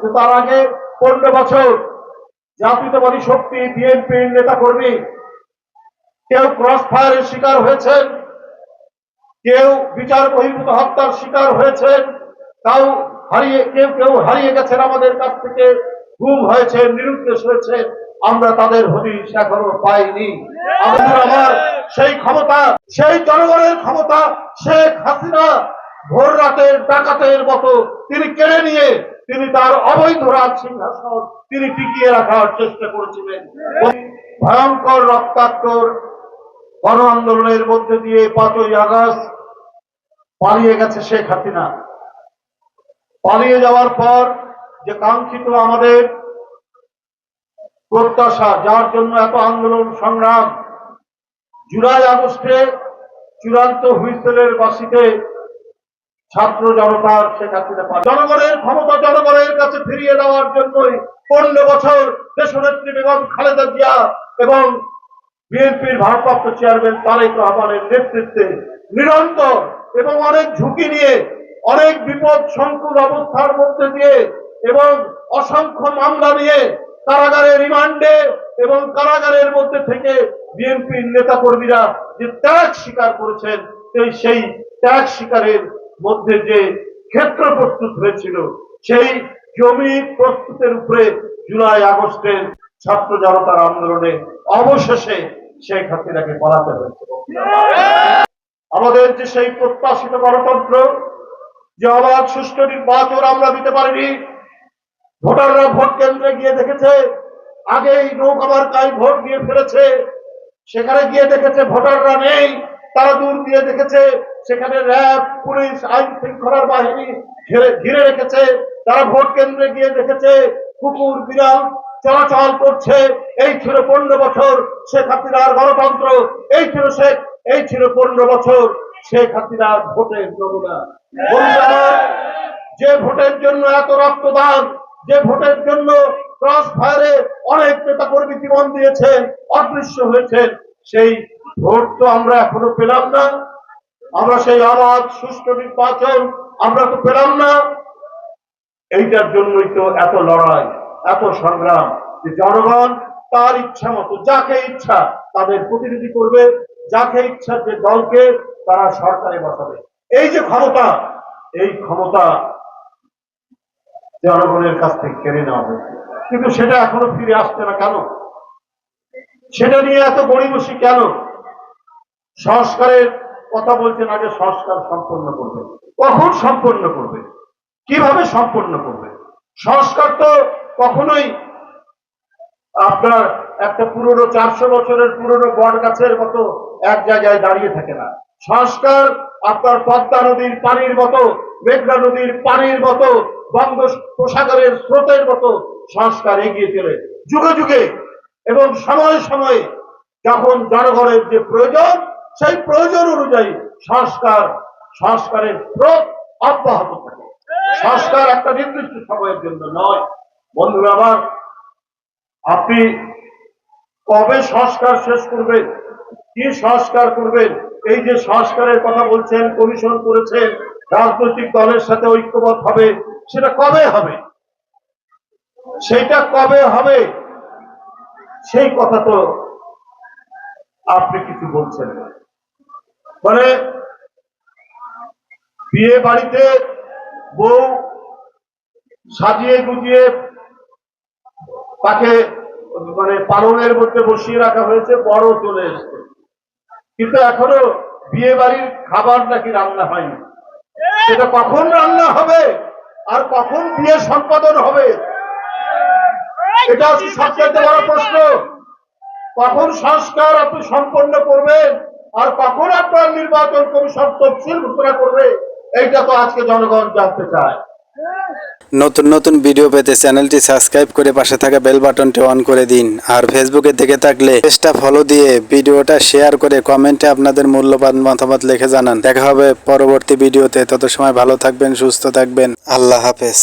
কিন্তু তার আগে পনেরো বছর জাতীয়তাবাদী শক্তি, বিএনপির নেতা কর্মী কেউ ক্রস ফায়ারের শিকার হয়েছেন, কেউ বিচার বহির্ভূত হত্যার শিকার হয়েছেন, তাও হারিয়ে, কেউ কেউ হারিয়ে গেছেন আমাদের কাছ থেকে, গুম হয়েছে, নিরুদ্দেশ হয়েছে, আমরা তাদের হদিশ এখনও পাইনি। আমার সেই ক্ষমতা, সেই জনগণের ক্ষমতা শেখ হাসিনা ভোর রাতের ডাকাতের মতো তিনি কেড়ে নিয়ে তিনি তার অবৈধ রাজ সিংহাসন তিনি টিকিয়ে রাখার চেষ্টা করেছিলেন। ভয়ঙ্কর রক্তাক্ত গণ আন্দোলনের মধ্যে দিয়ে পাঁচই আগস্ট পালিয়ে গেছে শেখ হাসিনা। পালিয়ে যাওয়ার পর যে কাঙ্ক্ষিত আমাদের প্রত্যাশা, যার জন্য এত আন্দোলন সংগ্রাম, জুলাই আগস্টে চূড়ান্ত হুইসেলের বাসিতে ছাত্র জনতার শেখ হাসিনা পায় জনগণের ক্ষমতা জনগণের কাছে ফিরিয়ে দেওয়ার জন্যই পনেরো বছর দেশনেত্রী বেগম খালেদা জিয়া এবং বিএনপির ভারপ্রাপ্ত চেয়ারম্যান তারেক রহমানের নেতৃত্বে নিরন্তর এবং অনেক ঝুঁকি নিয়ে, অনেক বিপদ সংকুল অবস্থার মধ্যে দিয়ে এবং অসংখ্য মামলা নিয়ে কারাগারে রিমান্ডে এবং কারাগারের মধ্যে থেকে বিএনপির নেতা কর্মীরা যে ত্যাগ স্বীকার করেছেন, সেই সেই ত্যাগ স্বীকারের মধ্যে যে ক্ষেত্র প্রস্তুত হয়েছিল, সেই জমি প্রস্তুতের উপরে জুলাই, আগস্টের ছাত্র জনতার আন্দোলনে অবশেষে শেখ হাসিনাকে পালাতে হয়েছে আমাদের যে সেই প্রত্যাশিত গণতন্ত্র, যে অবাধ, সুষ্ঠু নির্বাচন আমরা দিতে পারিনি, ভোটাররা ভোট কেন্দ্রে গিয়ে দেখেছে, আগেই নৌকাবার কাই ভোট দিয়ে ফেলেছে, সেখানে গিয়ে দেখেছে ভোটাররা নেই, তারা দূর দিয়ে দেখেছে সেখানে র্যাব, পুলিশ, আইন শৃঙ্খলার বাহিনী ঘিরে রেখেছে। তারা ভোট কেন্দ্রে গিয়ে দেখেছে কুকুর, বিড়াল চলাচল করছে। এই ছিল পনেরো বছর শেখ হাসিনার গণতন্ত্র। এই ছিল শেখ, এই ছিল পনেরো বছর শেখ হাসিনার ভোটের নমুনা। যে ভোটের জন্য এত রক্তদান, যে ভোটের জন্য ক্রস ফায়ারে অনেক নেতা কর্মী জীবন দিয়েছেন, অদৃশ্য হয়েছেন, সেই ভোট তো আমরা এখনও পেলাম না। আমরা সেই আবাদ, সুষ্ঠু নির্বাচন আমরা তো পেলাম না। এইটার জন্যই তো এত লড়াই, এত সংগ্রাম যে জনগণ তার ইচ্ছা মতো, যাকে ইচ্ছা তাদের প্রতিনিধি করবে, যাকে ইচ্ছা যে দলকে তারা সরকারে বসাবে। এই যে ক্ষমতা, এই ক্ষমতা জনগণের কাছ থেকে কেড়ে নেওয়া হয়েছে। কিন্তু সেটা এখনও ফিরে আসছে না কেন? সেটা নিয়ে এত গড়িবসি কেন? সংস্কারের কথা বলছেন আগে সংস্কার সম্পন্ন করবে। কখন সম্পন্ন করবে? কীভাবে সম্পন্ন করবে? সংস্কার তো কখনোই আপনার একটা পুরনো চারশো বছরের পুরনো বট গাছের মতো এক জায়গায় দাঁড়িয়ে থাকে না। সংস্কার আপনার পদ্মা নদীর পানির মতো, মেঘনা নদীর পানির মতো, বঙ্গোপসাগরের স্রোতের মতো সংস্কার এগিয়ে চলে। যুগে যুগে এবং সময়ে সময়ে যখন জনগণের যে প্রয়োজন সেই প্রয়োজন অনুযায়ী সংস্কার, সংস্কারের স্রোত অব্যাহত থাকে। সংস্কার একটা নির্দিষ্ট সময়ের জন্য নয়। বন্ধুরা আমার, আপনি কবে সংস্কার শেষ করবেন? কি সংস্কার করবেন? এই যে সংস্কারের কথা বলছেন, কমিশন করেছেন, রাজনৈতিক দলের সাথে ঐক্যবদ্ধ হবে, সেটা কবে হবে? সেটা কবে হবে? সেই কথা তো আপনি কিছু বলছেন না। মানে বিয়ে বাড়িতে বউ সাজিয়ে গুজিয়ে তাকে মানে পালনের মধ্যে বসিয়ে রাখা হয়েছে, বড় চলে এসছে। কিন্তু এখনও বিয়ে বাড়ির খাবার নাকি রান্না হয়নি। সেটা কখন রান্না হবে আর কখন বিয়ে সম্পাদন হবে, এটা হচ্ছে সবচেয়ে বড় প্রশ্ন। কখন সংস্কার আপনি সম্পন্ন করবেন? আর কখন আপনার নির্বাচন কমিশন তফসিল ঘোষণা করবে, এইটা তো আজকে জনগণ জানতে চায়। নতুন নতুন ভিডিও পেতে চ্যানেলটি সাবস্ক্রাইব করে পাশে থাকা বেল বাটনটি অন করে দিন। আর ফেসবুকে দেখে থাকলে পেজটা ফলো দিয়ে ভিডিওটা শেয়ার করে কমেন্টে আপনাদের মূল্যবান মতামত লিখে জানান। দেখা হবে পরবর্তী ভিডিওতে। তত সময় ভালো থাকবেন, সুস্থ থাকবেন। আল্লাহ হাফেজ।